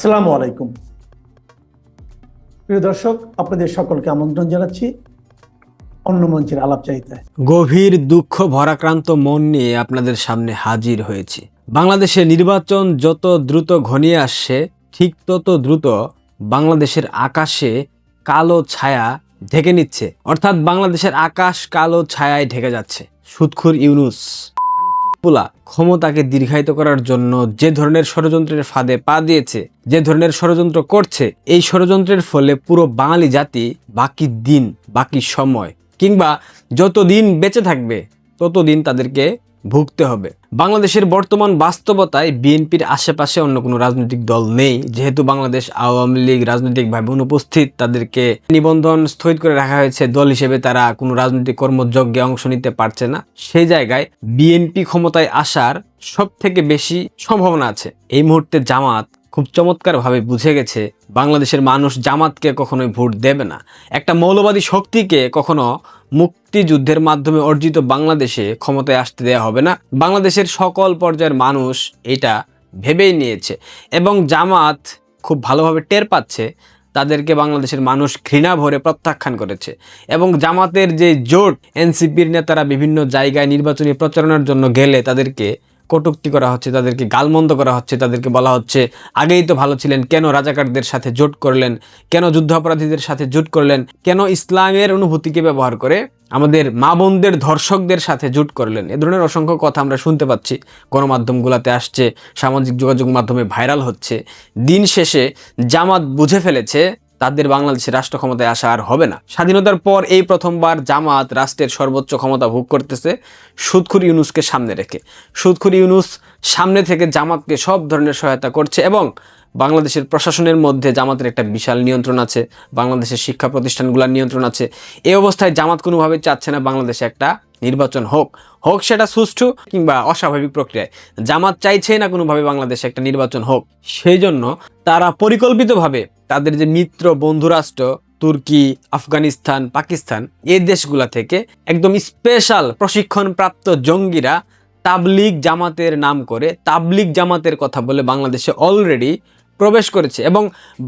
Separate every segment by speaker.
Speaker 1: আসসালামু আলাইকুম। প্রিয় দর্শক, আপনাদের সকলকে আমন্ত্রণ জানাচ্ছি অন্য মঞ্চের আলাপ চাইতায়
Speaker 2: গভীর দুঃখ, ভরাক্রান্ত মন নিয়ে আপনাদের সামনে হাজির হয়েছি। বাংলাদেশে নির্বাচন যত দ্রুত ঘনিয়ে আসছে, ঠিক তত দ্রুত বাংলাদেশের আকাশে কালো ছায়া ঢেকে নিচ্ছে। অর্থাৎ বাংলাদেশের আকাশ কালো ছায়ায় ঢেকে যাচ্ছে। সুৎখুর ইউনুস। পোলা ক্ষমতাকে দীর্ঘায়িত করার জন্য যে ধরনের ষড়যন্ত্রের ফাঁদে পা দিয়েছে, যে ধরনের ষড়যন্ত্র করছে, এই ষড়যন্ত্রের ফলে পুরো বাঙালি জাতি বাকি দিন, বাকি সময় কিংবা যতদিন বেঁচে থাকবে, ততদিন তাদেরকে ভুগতে হবে। বাংলাদেশের বর্তমান বাস্তবতায় বিএনপির আশেপাশে অন্য কোনো রাজনৈতিক দল নেই। যেহেতু বাংলাদেশ আওয়ামী লীগ রাজনৈতিকভাবে অনুপস্থিত, তাদেরকে নিবন্ধন স্থগিত করে রাখা হয়েছে। দল হিসেবে তারা কোনো রাজনৈতিক কর্মযজ্ঞে অংশ নিতে পারছে না। সেই জায়গায় বিএনপি ক্ষমতায় আসার সব থেকে বেশি সম্ভাবনা আছে। এই মুহূর্তে জামাত খুব চমৎকারভাবে বুঝে গেছে, বাংলাদেশের মানুষ জামাতকে কখনোই ভোট দেবে না। একটা মৌলবাদী শক্তিকে কখনো মুক্তিযুদ্ধের মাধ্যমে অর্জিত বাংলাদেশে ক্ষমতায় আসতে দেওয়া হবে না। বাংলাদেশের সকল পর্যায়ের মানুষ এটা ভেবেই নিয়েছে এবং জামাত খুব ভালোভাবে টের পাচ্ছে, তাদেরকে বাংলাদেশের মানুষ ঘৃণা ভরে প্রত্যাখ্যান করেছে এবং জামাতের যে জোট, এনসিপির নেতারা বিভিন্ন জায়গায় নির্বাচনী প্রচারণার জন্য গেলে তাদেরকে কটূক্তি করা হচ্ছে, তাদেরকে গালমন্দ করা হচ্ছে, তাদেরকে বলা হচ্ছে, আগেই তো ভালো ছিলেন, কেন রাজাকারদের সাথে জোট করলেন, কেন যুদ্ধাপরাধীদের সাথে জোট করলেন, কেন ইসলামের অনুভূতিকে ব্যবহার করে আমাদের মা বোনদের ধর্ষকদের সাথে জোট করলেন? এ ধরনের অসংখ্য কথা আমরা শুনতে পাচ্ছি। গণমাধ্যমগুলোতে আসছে, সামাজিক যোগাযোগ মাধ্যমে ভাইরাল হচ্ছে। দিন শেষে জামাত বুঝে ফেলেছে তাদের বাংলাদেশের রাষ্ট্র ক্ষমতায় আসা আর হবে না। স্বাধীনতার পর এই প্রথমবার জামাত রাষ্ট্রের সর্বোচ্চ ক্ষমতা ভোগ করতেছে সুদখুর ইউনুসকে সামনে রেখে। সুদখুর ইউনুস সামনে থেকে জামাতকে সব ধরনের সহায়তা করছে এবং বাংলাদেশের প্রশাসনের মধ্যে জামাতের একটা বিশাল নিয়ন্ত্রণ আছে, বাংলাদেশের শিক্ষা প্রতিষ্ঠানগুলোর নিয়ন্ত্রণ আছে। এই অবস্থায় জামাত কোনোভাবে চাচ্ছে না বাংলাদেশে একটা নির্বাচন হোক হোক সেটা সুষ্ঠু কিংবা অস্বাভাবিক প্রক্রিয়ায়। জামাত চাইছে না কোনোভাবে বাংলাদেশে একটা নির্বাচন হোক। সেই জন্য তারা পরিকল্পিতভাবে তাদের যে মিত্র বন্ধুরাষ্ট্র তুর্কি, আফগানিস্তান, পাকিস্তান এই দেশগুলা থেকে একদম স্পেশাল প্রশিক্ষণপ্রাপ্ত জঙ্গিরা তাবলিগ জামাতের নাম করে তাবলিগ জামাতের কথা বলে বাংলাদেশে অলরেডি প্রবেশ করেছে এবং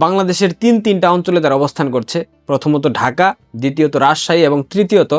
Speaker 2: বাংলাদেশের তিন তিনটা অঞ্চলে তারা অবস্থান করছে। প্রথমত ঢাকা, দ্বিতীয়ত রাজশাহী এবং তৃতীয়ত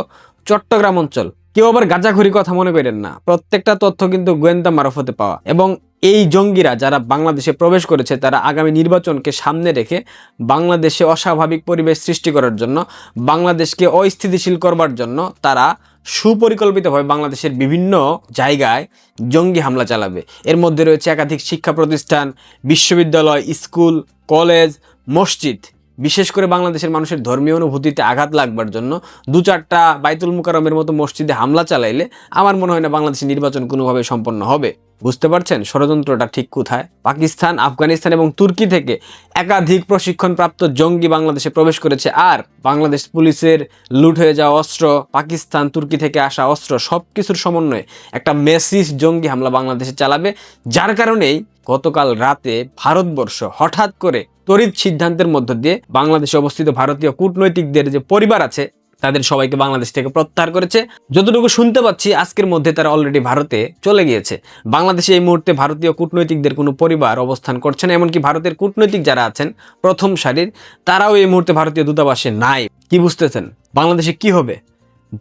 Speaker 2: চট্টগ্রাম অঞ্চল। কেউ আবার গাঁজাখুরি কথা মনে করেন না। প্রত্যেকটা তথ্য কিন্তু গোয়েন্দা মারফতে পাওয়া। এবং এই জঙ্গিরা যারা বাংলাদেশে প্রবেশ করেছে, তারা আগামী নির্বাচনকে সামনে রেখে বাংলাদেশে অস্বাভাবিক পরিবেশ সৃষ্টি করার জন্য, বাংলাদেশকে অস্থিতিশীল করবার জন্য তারা সুপরিকল্পিতভাবে বাংলাদেশের বিভিন্ন জায়গায় জঙ্গি হামলা চালাবে। এর মধ্যে রয়েছে একাধিক শিক্ষা প্রতিষ্ঠান, বিশ্ববিদ্যালয়, স্কুল, কলেজ, মসজিদ। বিশেষ করে বাংলাদেশের মানুষের ধর্মীয় অনুভূতিতে আঘাত লাগবার জন্য দু চারটা বাইতুল মুকারমের মতো মসজিদে হামলা চালাইলে আমার মনে হয় না বাংলাদেশের নির্বাচন কোনোভাবে সম্পন্ন হবে। বুঝতে পারছেন? ষড়যন্ত্রটা ঠিক কোথায়? পাকিস্তান, আফগানিস্তান এবং তুর্কি থেকে একাধিক প্রশিক্ষণপ্রাপ্ত জঙ্গি বাংলাদেশে প্রবেশ করেছে। আর বাংলাদেশ পুলিশের লুট হয়ে যাওয়া অস্ত্র, পাকিস্তান, তুর্কি থেকে আসা অস্ত্র সব কিছুর সমন্বয়ে একটা মেসিস জঙ্গি হামলা বাংলাদেশে চালাবে। যার কারণেই গতকাল রাতে ভারতবর্ষ হঠাৎ করে তড়িৎ সিদ্ধান্তের মধ্য দিয়ে বাংলাদেশে অবস্থিত ভারতীয় কূটনৈতিকদের যে পরিবার আছে, তাদের সবাইকে বাংলাদেশ থেকে প্রত্যাহার করেছে। যতটুকু শুনতে পাচ্ছি, আজকের মধ্যে তারা অলরেডি ভারতে চলে গিয়েছে। বাংলাদেশে এই মুহূর্তে ভারতীয় কূটনৈতিকদের কোনো পরিবার অবস্থান করছে না, এমনকি ভারতের কূটনৈতিক যারা আছেন, প্রথম সারির, তারাও এই মুহূর্তে ভারতীয় দূতাবাসে নাই। কি বুঝতেছেন? বাংলাদেশে কি হবে?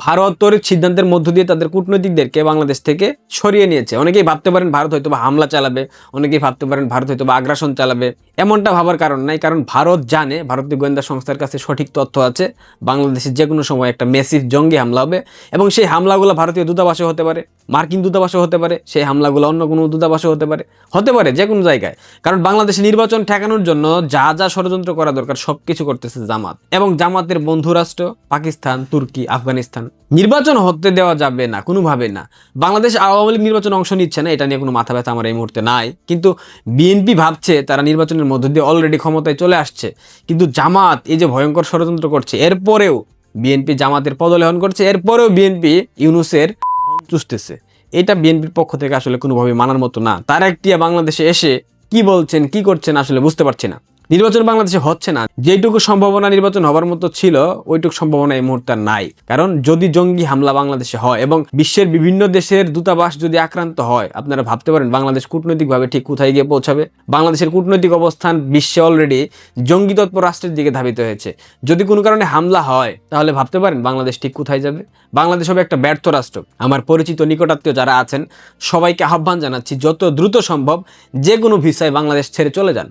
Speaker 2: ভারত তড়িৎ সিদ্ধান্তের মধ্য দিয়ে তাদের কূটনৈতিকদেরকে বাংলাদেশ থেকে সরিয়ে নিয়েছে। অনেকেই ভাবতে পারেন ভারত হয়তো বা হামলা চালাবে, অনেকেই ভাবতে পারেন ভারত হয়তো বা আগ্রাসন চালাবে। এমনটা ভাবার কারণ নাই, কারণ ভারত জানে, ভারতীয় গোয়েন্দা সংস্থার কাছে সঠিক তথ্য আছে বাংলাদেশের যে কোনো সময় একটা মেসিভ জঙ্গি হামলা হবে এবং সেই হামলাগুলো ভারতীয় দূতাবাসে হতে পারে, মার্কিন দূতাবাসে হতে পারে, সেই হামলাগুলো অন্য কোনো দূতাবাসে হতে পারে হতে পারে যে কোনো জায়গায়। কারণ বাংলাদেশে নির্বাচন ঠেকানোর জন্য যা যা ষড়যন্ত্র করা দরকার সব কিছু করতেছে জামাত এবং জামাতের বন্ধু রাষ্ট্র পাকিস্তান, তুর্কি, আফগানিস্তান। নির্বাচন হতে দেওয়া যাবে না, কোনোভাবে না। বাংলাদেশ আওয়ামী লীগ নির্বাচনে অংশ নিচ্ছে না, এটা নিয়ে কোনো মাথা ব্যথা আমার এই মুহূর্তে নাই। কিন্তু বিএনপি ভাবছে তারা নির্বাচনের মধ্য দিয়ে অলরেডি ক্ষমতায় চলে আসছে। কিন্তু জামাত এই যে ভয়ঙ্কর ষড়যন্ত্র করছে এরপরেও বিএনপি জামাতের পদলেহন করছে এরপরেও বিএনপি ইউনুসের চুষতেছে। এটা বিএনপির পক্ষ থেকে আসলে কোনোভাবে মানার মতো না। তার একটি বাংলাদেশে এসে কি বলছেন, কি করছেন আসলে বুঝতে পারছি না। নির্বাচন বাংলাদেশে হচ্ছে না। যেটুকু সম্ভাবনা নির্বাচন হবার মতো ছিল, ওইটুকু সম্ভাবনা এই মুহূর্তে নাই। কারণ যদি জঙ্গি হামলা বাংলাদেশে হয় এবং বিশ্বের বিভিন্ন দেশের দূতাবাস যদি আক্রান্ত হয়, আপনারা ভাবতে পারেন বাংলাদেশ কূটনৈতিকভাবে ঠিক কোথায় গিয়ে পৌঁছাবে। বাংলাদেশের কূটনৈতিক অবস্থান বিশ্বে অলরেডি জঙ্গি তৎপর রাষ্ট্রের দিকে ধাবিত হয়েছে। যদি কোনো কারণে হামলা হয়, তাহলে ভাবতে পারেন বাংলাদেশ ঠিক কোথায় যাবে। বাংলাদেশ হবে একটা ব্যর্থ রাষ্ট্র। আমার পরিচিত নিকটাত্মীয় যারা আছেন, সবাইকে আহ্বান জানাচ্ছি, যত দ্রুত সম্ভব যে কোনো ভিসায় বাংলাদেশ ছেড়ে চলে যান।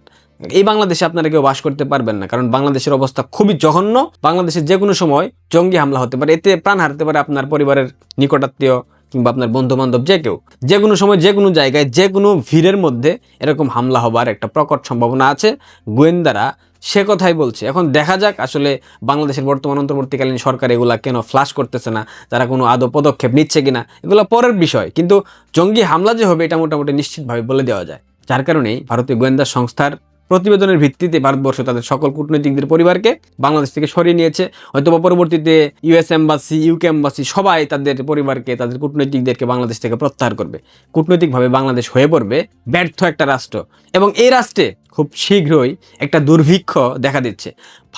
Speaker 2: এই বাংলাদেশে আপনারা কেউ বাস করতে পারবেন না, কারণ বাংলাদেশের অবস্থা খুবই জঘন্য। বাংলাদেশে যে কোনো সময় জঙ্গি হামলা হতে পারে, এতে প্রাণ হারতে পারে আপনার পরিবারের নিকটাত্মীয় কিংবা আপনার বন্ধু বান্ধব যে কেউ। যে কোনো সময় যে কোনো জায়গায় যে কোনো ভিড়ের মধ্যে এরকম হামলা হবার একটা প্রকট সম্ভাবনা আছে। গোয়েন্দারা সে কথাই বলছে। এখন দেখা যাক আসলে বাংলাদেশের বর্তমান অন্তর্বর্তীকালীন সরকার এগুলা কেন ফ্লাশ করতেছে না, তারা কোনো আদৌ পদক্ষেপ নিচ্ছে কিনা, এগুলো পরের বিষয়। কিন্তু জঙ্গি হামলা যে হবে এটা মোটামুটি নিশ্চিতভাবে বলে দেওয়া যায়। যার কারণেই ভারতীয় গোয়েন্দা সংস্থার প্রতিবেদনের ভিত্তিতে ভারতবর্ষ তাদের সকল কূটনৈতিকদের পরিবারকে বাংলাদেশ থেকে সরিয়ে নিয়েছে। হয়তোবা পরবর্তীতে ইউএস এম্বাসি ইউকে এম্বাসি সবাই তাদের পরিবারকে, তাদের কূটনৈতিকদেরকে বাংলাদেশ থেকে প্রত্যাহার করবে। কূটনৈতিকভাবে বাংলাদেশ হয়ে পড়বে ব্যর্থ একটা রাষ্ট্র এবং এই রাষ্ট্রে খুব শীঘ্রই একটা দুর্ভিক্ষ দেখা দিচ্ছে।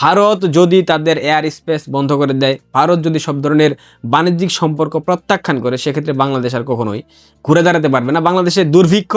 Speaker 2: ভারত যদি তাদের এয়ার স্পেস বন্ধ করে দেয়, ভারত যদি সব ধরনের বাণিজ্যিক সম্পর্ক প্রত্যাখ্যান করে, সেক্ষেত্রে বাংলাদেশ আর কখনোই ঘুরে দাঁড়াতে পারবে না। বাংলাদেশের দুর্ভিক্ষ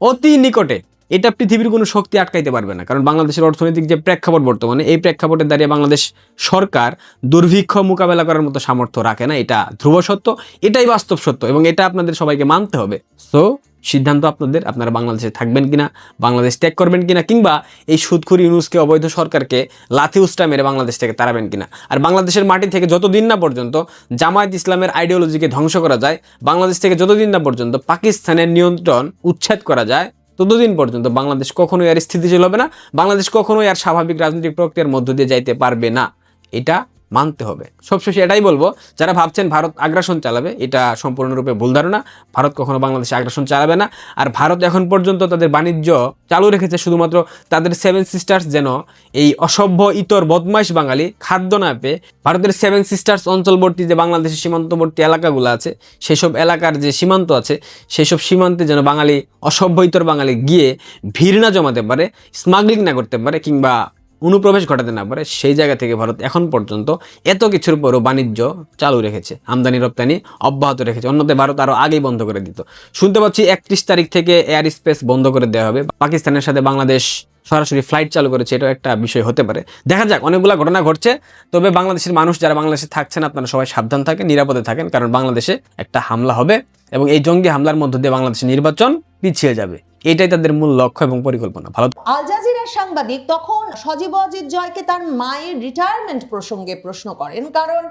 Speaker 2: অতি নিকটে এটা পৃথিবীর কোনো শক্তি আটকাইতে পারবে না। কারণ বাংলাদেশের অর্থনৈতিক যে প্রেক্ষাপট বর্তমানে, এই প্রেক্ষাপটে দাঁড়িয়ে বাংলাদেশ সরকার দুর্ভিক্ষ মোকাবেলা করার মতো সামর্থ্য রাখে না। এটা ধ্রুব সত্য, এটাই বাস্তব সত্য এবং এটা আপনাদের সবাইকে মানতে হবে। সো সিদ্ধান্ত আপনাদের, আপনারা বাংলাদেশে থাকবেন কিনা, বাংলাদেশ ত্যাগ করবেন কিনা, কিংবা এই সুদখুরি ইউনুসকে, অবৈধ সরকারকে লাথি উস্টা মেরে বাংলাদেশ থেকে তাড়াবেন কিনা। আর বাংলাদেশের মাটি থেকে যতদিন না পর্যন্ত জামায়াত ইসলামের আইডিওলজিকে ধ্বংস করা যায়, বাংলাদেশ থেকে যতদিন না পর্যন্ত পাকিস্তানের নিয়ন্ত্রণ উচ্ছেদ করা যায় ততদিন পর্যন্ত বাংলাদেশ কখনোই আর স্থিতিশীল হবে না। বাংলাদেশ কখনোই আর স্বাভাবিক রাজনৈতিক প্রক্রিয়ার মধ্য দিয়ে যাইতে পারবে না। এটা মানতে হবে। সবশেষে এটাই বলব, যারা ভাবছেন ভারত আগ্রাসন চালাবে, এটা সম্পূর্ণরূপে ভুল ধারণা। ভারত কখনো বাংলাদেশে আগ্রাসন চালাবে না। আর ভারত এখন পর্যন্ত তাদের বাণিজ্য চালু রেখেছে, শুধুমাত্র তাদের সেভেন সিস্টার্স যেন এই অসভ্য, ইতর, বদমাইশ বাঙালি খাদ্য না পেয়ে ভারতের সেভেন সিস্টার্স অঞ্চলবর্তী যে বাংলাদেশের সীমান্তবর্তী এলাকাগুলো আছে, সেসব এলাকার যে সীমান্ত আছে, সেসব সীমান্তে যেন বাঙালি অসভ্য, ইতর বাঙালি গিয়ে ভিড় না জমাতে পারে, স্মাগলিং না করতে পারে, কিংবা অনুপ্রবেশ ঘটাতে না পারে, সেই জায়গা থেকে ভারত এখন পর্যন্ত এত কিছুর পরও বাণিজ্য চালু রেখেছে, আমদানি রপ্তানি অব্যাহত রেখেছে। অন্যদের ভারত আরও আগেই বন্ধ করে দিত। শুনতে পাচ্ছি একত্রিশ তারিখ থেকে এয়ার স্পেস বন্ধ করে দেওয়া হবে। পাকিস্তানের সাথে বাংলাদেশ সরাসরি ফ্লাইট চালু করেছে, এটাও একটা বিষয় হতে পারে। দেখা যাক, অনেকগুলো ঘটনা ঘটছে। তবে বাংলাদেশের মানুষ যারা বাংলাদেশে থাকছেন, আপনারা সবাই সাবধান থাকেন, নিরাপদে থাকেন, কারণ বাংলাদেশে একটা হামলা হবে এবং এই জঙ্গি হামলার মধ্য দিয়ে বাংলাদেশের নির্বাচন পিছিয়ে যাবে। এটাই তাদের মূল লক্ষ্য এবং পরিকল্পনা। ভালো
Speaker 3: আল জাজিরা সাংবাদিক তখন সজীব অজিত জয়কে তার মায়ের রিটায়ারমেন্ট প্রসঙ্গে প্রশ্ন করেন। কারণ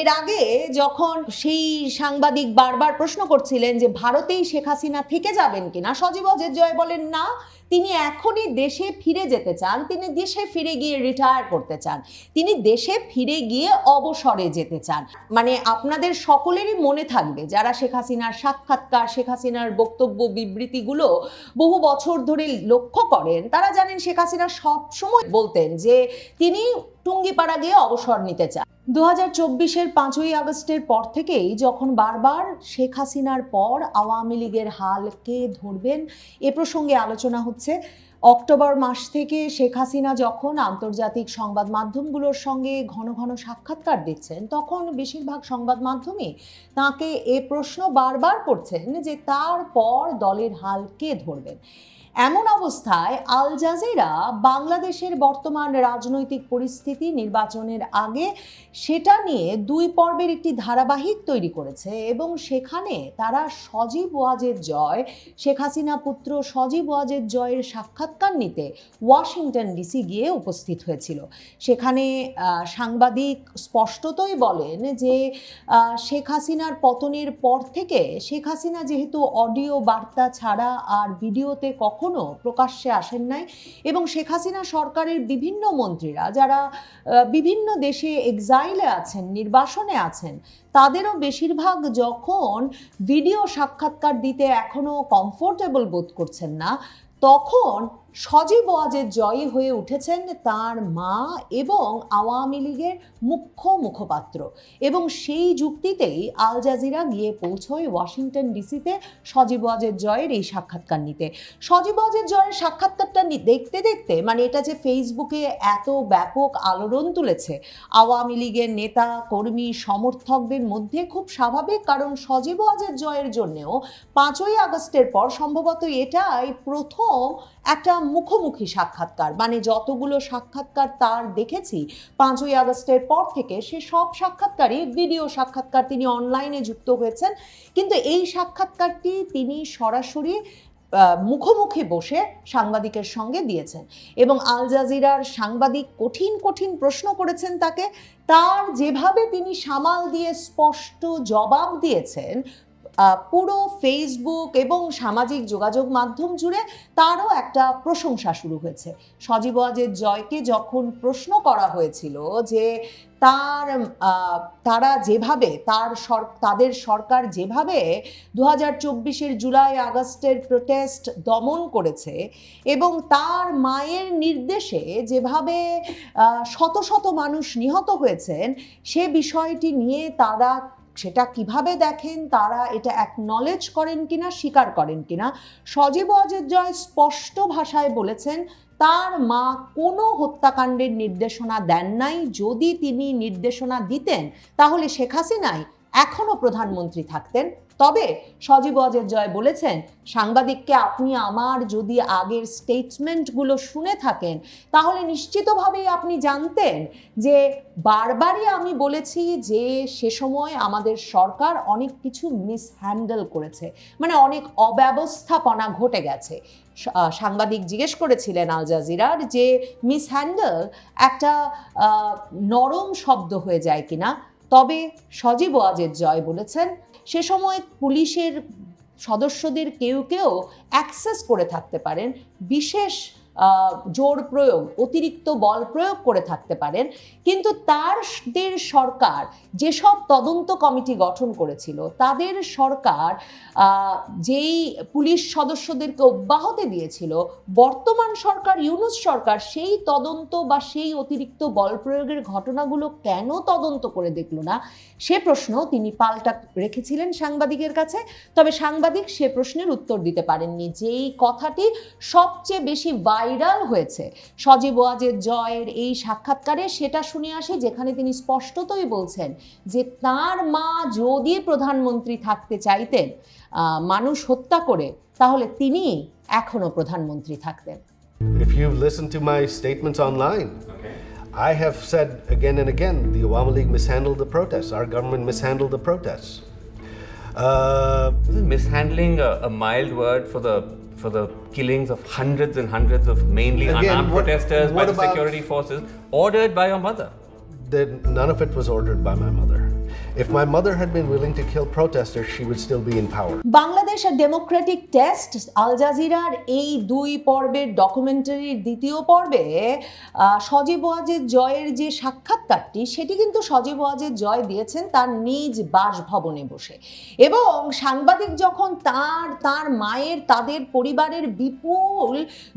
Speaker 3: এর আগে যখন সেই সাংবাদিক বারবার প্রশ্ন করছিলেন যে, ভারতেই শেখ হাসিনা থেকে যাবেন কিনা? সজীব অজিত জয় বলেন, না তিনি এখনই দেশে ফিরে যেতে চান। তিনি দেশে ফিরে গিয়ে রিটায়ার করতে চান। তিনি দেশে ফিরে গিয়ে অবসরে যেতে চান। মানে আপনাদের সকলেরই মনে থাকবে, যারা শেখ হাসিনার সাক্ষাৎকার, শেখ হাসিনার বক্তব্য, বিবৃতিগুলো বহু বছর ধরে লক্ষ্য করেন, তারা জানেন শেখ হাসিনা সবসময় বলতেন যে তিনি টুঙ্গিপাড়া গিয়ে অবসর নিতে চান দু হাজার চব্বিশের পাঁচই আগস্টের পর থেকেই যখন বারবার শেখ হাসিনার পর আওয়ামী লীগের হাল কে ধরবেন, এ প্রসঙ্গে আলোচনা হচ্ছে। অক্টোবর মাস থেকে শেখ হাসিনা যখন আন্তর্জাতিক সংবাদ মাধ্যমগুলোর সঙ্গে ঘন ঘন সাক্ষাৎকার দিচ্ছেন, তখন বেশিরভাগ সংবাদ মাধ্যমে তাকে এ প্রশ্ন বারবার করছেন যে তারপর দলের হাল কে ধরবেন। এমন অবস্থায় আল জাজিরা বাংলাদেশের বর্তমান রাজনৈতিক পরিস্থিতি নির্বাচনের আগে সেটা নিয়ে দুই পর্বের একটি ধারাবাহিক তৈরি করেছে এবং সেখানে তারা সজীব ওয়াজের জয়, শেখ হাসিনা পুত্র সজীব ওয়াজের জয়ের সাক্ষাৎকার নিতে ওয়াশিংটন ডিসি গিয়ে উপস্থিত হয়েছিল। সেখানে সাংবাদিক স্পষ্টতই বলেন যে শেখ হাসিনার পতনের পর থেকে শেখ হাসিনা যেহেতু অডিও বার্তা ছাড়া আর ভিডিওতে কখনো প্রকাশ্যে আসেন নাই এবং শেখ হাসিনা সরকারের বিভিন্ন মন্ত্রীরা যারা বিভিন্ন দেশে এক্সাইলে আছেন, নির্বাসনে আছেন, তাদেরও বেশিরভাগ যখন ভিডিও সাক্ষাৎকার দিতে এখনও কমফোর্টেবল বোধ করছেন না, তখন সজীব ওয়াজের জয়ী হয়ে উঠেছেন তার মা এবং আওয়ামী লীগের মুখ্য মুখপাত্র। এবং সেই যুক্তিতেই আল জাজিরা গিয়ে পৌঁছয় ওয়াশিংটন ডিসিতে সজীব ওয়াজের জয়ের এই সাক্ষাৎকার নিতে। সজীব ওয়াজের জয়ের সাক্ষাৎকারটা দেখতে দেখতে মানে এটা যে ফেসবুকে এত ব্যাপক আলোড়ন তুলেছে, আওয়ামী লীগের নেতা, কর্মী, সমর্থকদের মধ্যে খুব স্বাভাবিক, কারণ সজীব ওয়াজের জয়ের জন্যেও পাঁচই আগস্টের পর সম্ভবত এটাই প্রথম একটা মুখোমুখি সাক্ষাৎকার। মানে যতগুলো সাক্ষাৎকার তার দেখেছি, পাঁচই আগস্টের পর থেকে সে সব সাক্ষাৎকারই ভিডিও সাক্ষাৎকার তিনি অনলাইনে যুক্ত হয়েছেন। কিন্তু এই সাক্ষাৎকারটি তিনি সরাসরি মুখোমুখি বসে সাংবাদিকের সঙ্গে দিয়েছেন এবং আল জাজিরার সাংবাদিক কঠিন কঠিন প্রশ্ন করেছেন তাকে। তার যেভাবে তিনি সামাল দিয়ে স্পষ্ট জবাব দিয়েছেন পুরো ফেসবুক এবং সামাজিক যোগাযোগ মাধ্যম জুড়ে তারও একটা প্রশংসা শুরু হয়েছে। সজীব ওয়াজের জয়কে যখন প্রশ্ন করা হয়েছিল যে তার তারা যেভাবে, তার সর, তাদের সরকার যেভাবে দু হাজার চব্বিশের জুলাই আগস্টের প্রোটেস্ট দমন করেছে এবং তার মায়ের নির্দেশে যেভাবে শত শত মানুষ নিহত হয়েছেন, সে বিষয়টি নিয়ে তারা সেটা কীভাবে দেখেন, তারা এটা অ্যাকনলেজ করেন কিনা, স্বীকার করেন কিনা? সজীব অজের জয় স্পষ্ট ভাষায় বলেছেন, তার মা কোনো হত্যাকাণ্ডের নির্দেশনা দেন নাই। যদি তিনি নির্দেশনা দিতেন, তাহলে শেখ হাসিনাই এখনও প্রধানমন্ত্রী থাকতেন। তবে সজীব অজের জয় বলেছেন, সাংবাদিককে আপনি আমার যদি আগের স্টেটমেন্টগুলো শুনে থাকেন, তাহলে নিশ্চিতভাবেই আপনি জানতেন যে বারবারই আমি বলেছি যে সে সময় আমাদের সরকার অনেক কিছু মিসহ্যান্ডেল করেছে মানে অনেক অব্যবস্থাপনা ঘটে গেছে। সাংবাদিক জিজ্ঞেস করেছিলেন আল জাজিরার যে মিসহ্যান্ডেল একটা নরম শব্দ হয়ে যায় কিনা। তবে সজীব ওয়াজেদ জয় বলেছেন, সে সময় পুলিশের সদস্যদের কেউ কেউ অ্যাক্সেস করে থাকতে পারেন, বিশেষ জোর প্রয়োগ, অতিরিক্ত বল প্রয়োগ করে থাকতে পারেন। কিন্তু তারদের সরকার যেসব তদন্ত কমিটি গঠন করেছিল, তাদের সরকার যেই পুলিশ সদস্যদেরকে অব্যাহতি দিয়েছিল, বর্তমান সরকার, ইউনুস সরকার সেই তদন্ত বা সেই অতিরিক্ত বল প্রয়োগের ঘটনাগুলো কেন তদন্ত করে দেখল না, সে প্রশ্ন তিনি পাল্টা রেখেছিলেন সাংবাদিকের কাছে। তবে সাংবাদিক সে প্রশ্নের উত্তর দিতে পারেননি। যেই কথাটি সবচেয়ে বেশি ভাইরাল হয়েছে সজীব ওয়াজের জয়ের এই সাক্ষাৎকারে সেটা শুনে আসি যেখানে তিনি স্পষ্টতই বলছেন যে তার মা যদি প্রধানমন্ত্রী থাকতে চাইতেন মানুষ হত্যা করে তাহলে তিনি এখনও প্রধানমন্ত্রী থাকতেন
Speaker 4: If you've listened to my statements online, okay. I have said again and again the Awami League mishandled the protests. Our government mishandled the protests. Uh,
Speaker 5: Isn't mishandling a, a mild word for the for the killings of hundreds and hundreds of mainly
Speaker 4: Again,
Speaker 5: unarmed
Speaker 4: what-
Speaker 5: protesters by
Speaker 4: what
Speaker 5: the
Speaker 4: about-
Speaker 5: security forces, ordered by your mother?
Speaker 4: then none of it was ordered by my mother. If my mother had been willing to kill protesters, she would still be in power.
Speaker 3: Bangladesh democratic test আল জাজিরার এই দুই পর্বের ডকুমেন্টারির দ্বিতীয় পর্বে সজীব ওয়াজের জয়ের যে সাক্ষাৎকারটি সেটি কিন্তু সজীব ওয়াজের জয় দিয়েছেন তার নিজ বাসভবনে বসে এবং সাংবাদিক যখন তার তার মায়ের তাদের পরিবারের বিপুল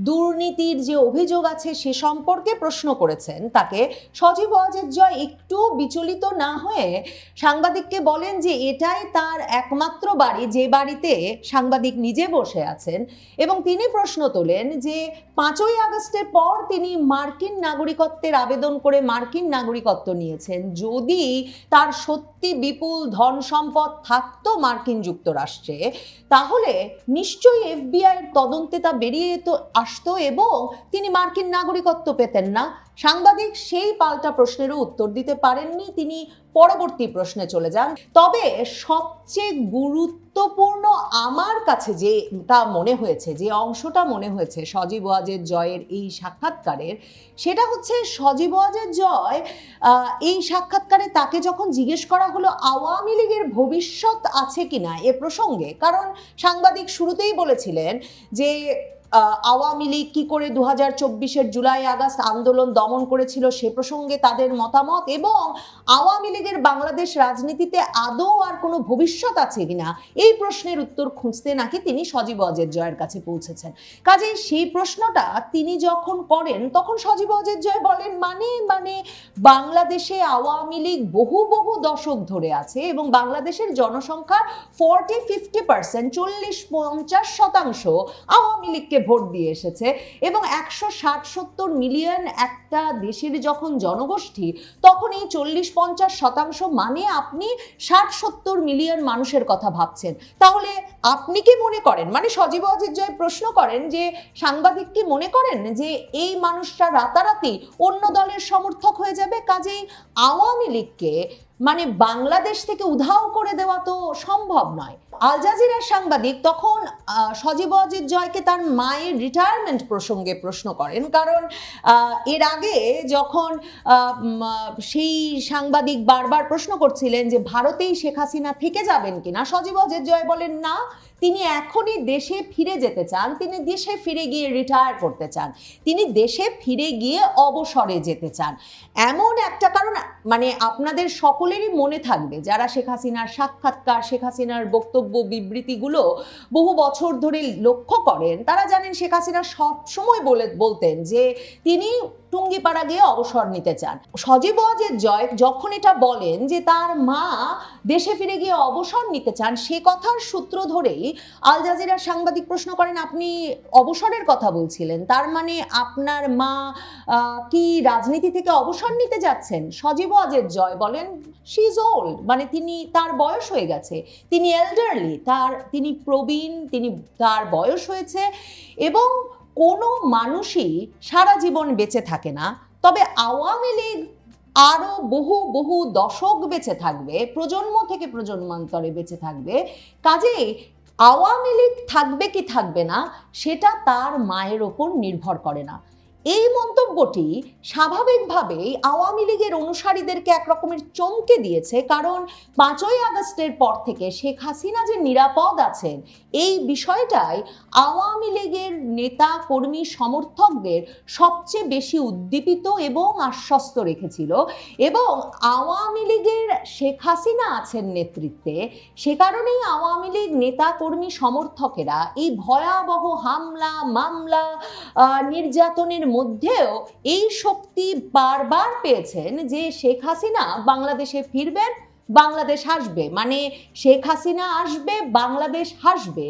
Speaker 3: দুর্নীতির যে অভিযোগ আছে সে সম্পর্কে প্রশ্ন করেছেন তাকে সজীব ওয়াজের জয় একটু বিচলিত না হয়ে সাংবাদিককে বলেন যে এটাই তার একমাত্র বাড়ি, যে বাড়িতে সাংবাদিক নিজে বসে আছেন এবং তিনি প্রশ্ন তোলেন যে পাঁচই আগস্টের পর তিনি মার্কিন নাগরিকত্বের আবেদন করে মার্কিন নাগরিকত্ব নিয়েছেন। যদি তার সত্যি বিপুল ধন সম্পদ থাকতো মার্কিন যুক্তরাষ্ট্রে, তাহলে নিশ্চয়ই এফবিআই এর তদন্তে তা বেরিয়ে তো আসতো এবং তিনি মার্কিন নাগরিকত্ব পেতেন না। সাংবাদিক সেই পাল্টা প্রশ্নেরও উত্তর দিতে পারেননি। তিনি পরবর্তী প্রশ্নে চলে যান। তবে সবচেয়ে গুরুত্বপূর্ণ আমার কাছে যে তা মনে হয়েছে, যে অংশটা মনে হয়েছে সজীব ওয়াজের জয়ের এই সাক্ষাৎকারের, সেটা হচ্ছে সজীব ওয়াজের জয় এই সাক্ষাৎকারে তাকে যখন জিজ্ঞেস করা হলো আওয়ামী লীগের ভবিষ্যৎ আছে কিনা এ প্রসঙ্গে, কারণ সাংবাদিক শুরুতেই বলেছিলেন যে আওয়ামী লীগ কি করে দু হাজার চব্বিশের জুলাই আগস্ট আন্দোলন দমন করেছিল সে প্রসঙ্গে তাদের মতামত এবং আওয়ামী লীগের বাংলাদেশ রাজনীতিতে আদৌ আর কোনো ভবিষ্যৎ আছে কিনা? এই প্রশ্নের উত্তর খুঁজতে নাকি তিনি সজীব অজের জয়ের কাছে পৌঁছেছেন। কাজেই সেই প্রশ্নটা তিনি যখন করেন, তখন সজীব অজের জয় বলেন মানে মানে বাংলাদেশে আওয়ামী লীগ বহু বহু দশক ধরে আছে এবং বাংলাদেশের জনসংখ্যার ফর্টি ফিফটি পার্সেন্ট চল্লিশ, পঞ্চাশ শতাংশ আওয়ামী লীগকে ভোট দিয়ে এসেছে এবং একশো ষাট সত্তর মিলিয়ন একটা দেশের যখন জনগোষ্ঠী, তখন এই চল্লিশ পঞ্চাশ শতাংশ মানে আপনি ষাট সত্তর মিলিয়ন মানুষের কথা ভাবছেন। তাহলে আপনি কি মনে করেন? মানে সজীব অজিত জয় প্রশ্ন করেন যে, সাংবাদিক কি মনে করেন যে, এই মানুষরা রাতারাতি অন্য দলের সমর্থক হয়ে যাবে? কাজেই আওয়ামী লীগকে মানে বাংলাদেশ থেকে উধাও করে দেওয়া তো সম্ভব নয়। আল জাজিরার সাংবাদিক তখন সজীব অজিত জয়কে তার মায়ের রিটায়ারমেন্ট প্রসঙ্গে প্রশ্ন করেন। কারণ এর আগে যখন সেই সাংবাদিক বারবার প্রশ্ন করছিলেন যে, ভারতেই শেখ হাসিনা থেকে যাবেন কিনা? সজীব অজিত জয় বলেন, না তিনি এখনই দেশে ফিরে যেতে চান। তিনি দেশে ফিরে গিয়ে রিটায়ার করতে চান। তিনি দেশে ফিরে গিয়ে অবসরে যেতে চান। এমন একটা কারণ মানে আপনাদের সকলেরই মনে থাকবে, যারা শেখ হাসিনার সাক্ষাৎকার, শেখ হাসিনার বক্তব্য, বিবৃতিগুলো বহু বছর ধরে লক্ষ্য করেন, তারা জানেন শেখ হাসিনা সবসময় বলে, বলতেন যে তিনি টুঙ্গিপাড়া গিয়ে অবসর নিতে চান। সজীব ওয়াজেদ জয় যখন এটা বলেন যে তার মা দেশে ফিরে গিয়ে অবসর নিতে চান, সে কথার সূত্র ধরেই আল জাজিরার সাংবাদিক প্রশ্ন করেন, আপনি অবসরের কথা বলছিলেন, তার মানে আপনার মা কি রাজনীতি থেকে অবসর নিতে যাচ্ছেন? সজীব ওয়াজেদ জয় বলেন শি ইজ ওল্ড মানে তিনি, তার বয়স হয়ে গেছে। তিনি এল্ডারলি তার, তিনি প্রবীণ, তিনি, তার বয়স হয়েছে এবং কোনো মানুষই সারা জীবন বেঁচে থাকে না, তবে আওয়ামী লীগ আরও বহু বহু দশক বেঁচে থাকবে, প্রজন্ম থেকে প্রজন্মান্তরে বেঁচে থাকবে। কাজে আওয়ামী লীগ থাকবে কি থাকবে না, সেটা তার মায়ের ওপর নির্ভর করে না। এই মন্তব্যটি স্বাভাবিকভাবেই আওয়ামী লীগের অনুসারীদেরকে একরকমের চমকে দিয়েছে, কারণ পাঁচই আগস্টের পর থেকে শেখ হাসিনা যে নিরাপদ আছেন, এই বিষয়টাই আওয়ামী লীগের নেতা, কর্মী, সমর্থকদের সবচেয়ে বেশি উদ্দীপিত এবং আশ্বস্ত রেখেছিল। এবং আওয়ামী লীগের শেখ হাসিনা আছেন নেতৃত্বে, সে কারণেই আওয়ামী লীগ নেতা, কর্মী, সমর্থকেরা এই ভয়াবহ হামলা, মামলা নির্যাতনের মধ্যেও এই শক্তি বারবার পেয়েছেন যে শেখ হাসিনা বাংলাদেশে ফিরবেন বাংলাদেশ হাসবে। মানে শেখ হাসিনা আসবে, বাংলাদেশ হাসবে।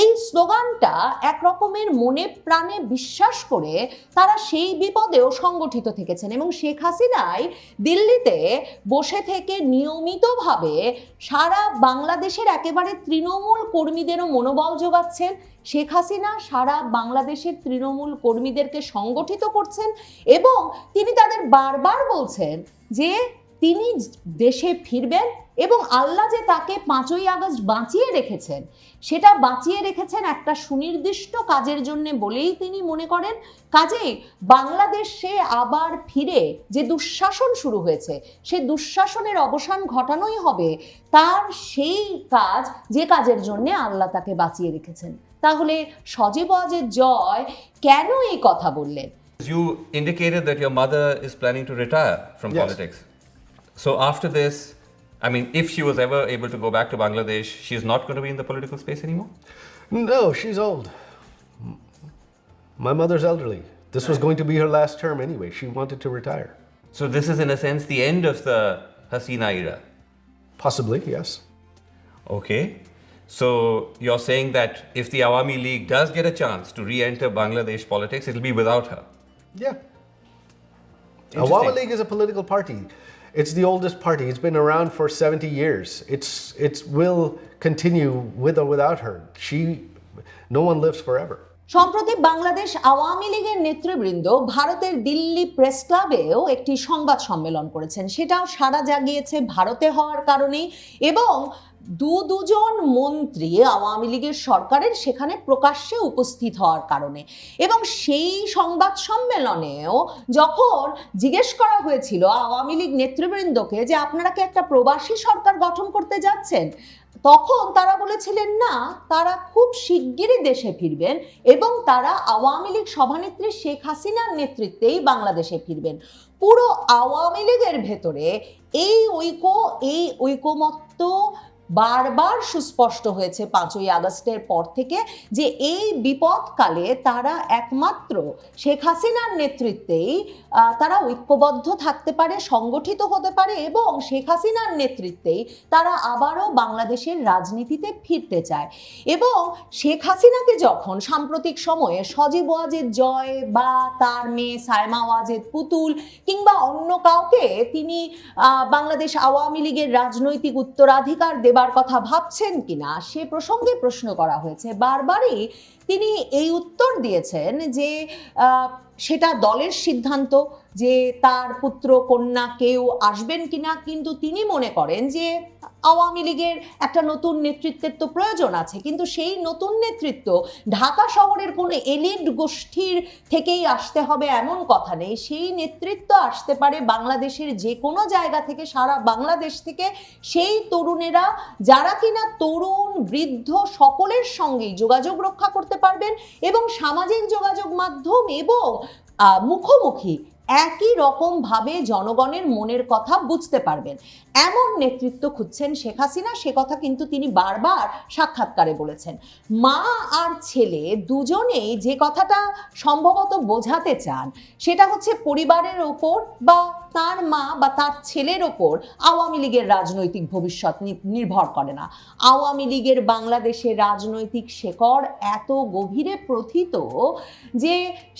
Speaker 3: এই স্লোগানটা এক রকমের মনে প্রাণে বিশ্বাস করে তারা সেই বিপদেও সংগঠিত থেকেছেন এবং শেখ হাসিনাই দিল্লিতে বসে থেকে নিয়মিতভাবে সারা বাংলাদেশের একেবারে তৃণমূল কর্মীদেরও মনোবল যোগাচ্ছেন। শেখ হাসিনা সারা বাংলাদেশের তৃণমূল কর্মীদেরকে সংগঠিত করছেন এবং তিনি তাদের বারবার বলছেন যে তিনি দেশে ফিরবেন এবং আল্লাহ যে তাকে পাঁচই আগস্ট বাঁচিয়ে রেখেছেন সেটা বাঁচিয়ে রেখেছেন একটা সুনির্দিষ্ট কাজের জন্য বলেই তিনি মনে করেন কাজেই বাংলাদেশে আবার ফিরে যে দুঃশাসন শুরু হয়েছে সে দুঃশাসনের অবসান ঘটানোই হবে তার সেই কাজ যে কাজের জন্য আল্লাহ তাকে বাঁচিয়ে রেখেছেন তাহলে সজীব অজের জয় কেন এই কথা বললেন
Speaker 5: You indicated that your mother is planning to retire from
Speaker 4: Yes.
Speaker 5: politics. So after this, I mean, if she was ever able to go back to Bangladesh, she's not going to be in the political space anymore?
Speaker 4: No, she's old. My mother's elderly. This was going to be her last term anyway. She wanted to retire.
Speaker 5: So this is, in a sense, the end of the Hasina era.
Speaker 4: Possibly, yes.
Speaker 5: Okay. So you're saying that if the Awami League does get a chance to re-enter Bangladesh politics, it'll be without her.
Speaker 4: Yeah. Awami League is a political party. It's the oldest party. It's been around for 70 years. It's it will continue with or without her. She no one lives forever.
Speaker 3: সম্প্রতি বাংলাদেশ আওয়ামী লীগের নেতৃবৃন্দ ভারতের Delhi press ক্লাবেও একটি সংবাদ সম্মেলন করেছেন সেটাও সারা জাগিয়েছে ভারতে হওয়ার কারণে এবং দু দুজন মন্ত্রী আওয়ামী লীগের সরকারের সেখানে প্রকাশ্যে উপস্থিত হওয়ার কারণে। এবং সেই সংবাদ সম্মেলনেও যখন জিজ্ঞেস করা হয়েছিল আওয়ামী লীগ নেতৃবৃন্দকে যে আপনারা কি একটা প্রবাসী সরকার গঠন করতে যাচ্ছেন? তখন তারা বলেছিলেন, না, তারা খুব শিগগিরই দেশে ফিরবেন এবং তারা আওয়ামী লীগ সভানেত্রী শেখ হাসিনার নেতৃত্বেই বাংলাদেশে ফিরবেন। পুরো আওয়ামী লীগের ভেতরে এই ঐক্য, এই ঐকমত্য বারবার সুস্পষ্ট হয়েছে পাঁচই আগস্টের পর থেকে যে এই বিপদকালে তারা একমাত্র শেখ হাসিনার নেতৃত্বেই তারা ঐক্যবদ্ধ থাকতে পারে, সংগঠিত হতে পারে এবং শেখ হাসিনার নেতৃত্বেই তারা আবারও বাংলাদেশের রাজনীতিতে ফিরতে চায়। এবং শেখ হাসিনাকে যখন সাম্প্রতিক সময়ে সজীব ওয়াজেদ জয় বা তার মেয়ে সায়মা ওয়াজেদ পুতুল কিংবা অন্য কাউকে তিনি বাংলাদেশ আওয়ামী লীগের রাজনৈতিক উত্তরাধিকার দেবার কথা ভাবছেন কিনা সে প্রসঙ্গে প্রশ্ন করা হয়েছে। বারবারই তিনি এই উত্তর দিয়েছেন যে সেটা দলের সিদ্ধান্ত যে তার পুত্র, কন্যা কেউ আসবেন কিনা, কিন্তু তিনি মনে করেন যে আওয়ামী লীগের একটা নতুন নেতৃত্বের তো প্রয়োজন আছে। কিন্তু সেই নতুন নেতৃত্ব ঢাকা শহরের কোনো এলিট গোষ্ঠীর থেকেই আসতে হবে এমন কথা নেই। সেই নেতৃত্ব আসতে পারে বাংলাদেশের যে কোনো জায়গা থেকে, সারা বাংলাদেশ থেকে। সেই তরুণেরা যারা কিনা তরুণ, বৃদ্ধ সকলের সঙ্গেই যোগাযোগ রক্ষা করতে পারবেন এবং সামাজিক যোগাযোগ মাধ্যম এবং মুখোমুখি একই রকমভাবে জনগণের মনের কথা বুঝতে পারবেন। এমন নেতৃত্ব খুঁজছেন শেখ হাসিনা, সে কথা কিন্তু তিনি বারবার সাক্ষাৎকারে বলেছেন। মা আর ছেলে দুজনেই যে কথাটা সম্ভবত বোঝাতে চান, সেটা হচ্ছে পরিবারের ওপর বা তার মা বা তার ছেলের ওপর আওয়ামী লীগের রাজনৈতিক ভবিষ্যৎ নির্ভর করে না। আওয়ামী লীগের বাংলাদেশের রাজনৈতিক শেকড় এত গভীরে প্রথিত যে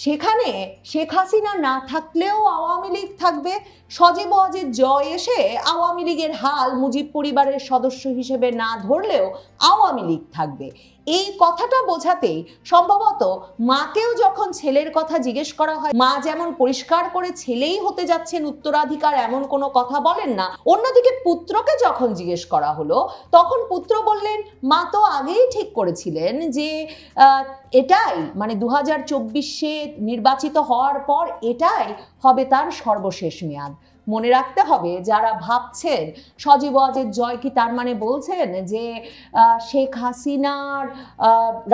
Speaker 3: সেখানে শেখ হাসিনা না থাকলেও আওয়ামী লীগ থাকবে, সজীব অজের জয় এসে আওয়ামী লীগের হাল মুজিব পরিবারের সদস্য হিসেবে না ধরলেও আওয়ামী লীগ থাকবে। এই কথাটা বোঝাতেই সম্ভবত মাকেও যখন ছেলের কথা জিজ্ঞেস করা হয়, মা যেমন পরিষ্কার করে ছেলেই হতে যাচ্ছেন উত্তরাধিকার এমন কোনো কথা বলেন না, অন্যদিকে পুত্রকে যখন জিজ্ঞেস করা হলো, তখন পুত্র বললেন, মা তো আগেই ঠিক করেছিলেন যে এটাই মানে দু হাজার চব্বিশে নির্বাচিত হওয়ার পর এটাই হবে তার সর্বশেষ মেয়াদ। মনে রাখতে হবে, যারা ভাবছেন সজীব অজের জয় কি তার মানে বলছেন যে শেখ হাসিনার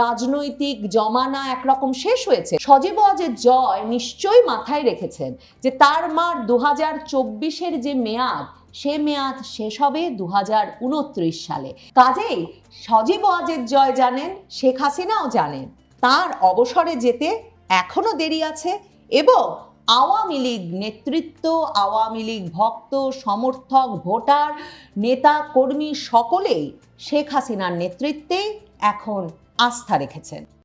Speaker 3: রাজনৈতিক জমানা একরকম শেষ হয়েছে? সজীব অজের জয় নিশ্চয়ই মাথায় রেখেছেন যে তার মার দু হাজার চব্বিশের যে মেয়াদ, সে মেয়াদ শেষ হবে দু হাজার উনত্রিশ সালে। কাজেই সজীব ওয়াজেদ জয় জানেন, শেখ হাসিনাও জানেন। তার অবসরে যেতে এখনও দেরি আছে এবং আওয়ামী লীগ নেতৃত্ব, আওয়ামী লীগ ভক্ত, সমর্থক, ভোটার, নেতা, কর্মী সকলেই শেখ হাসিনার নেতৃত্বে এখন আস্থা রেখেছেন।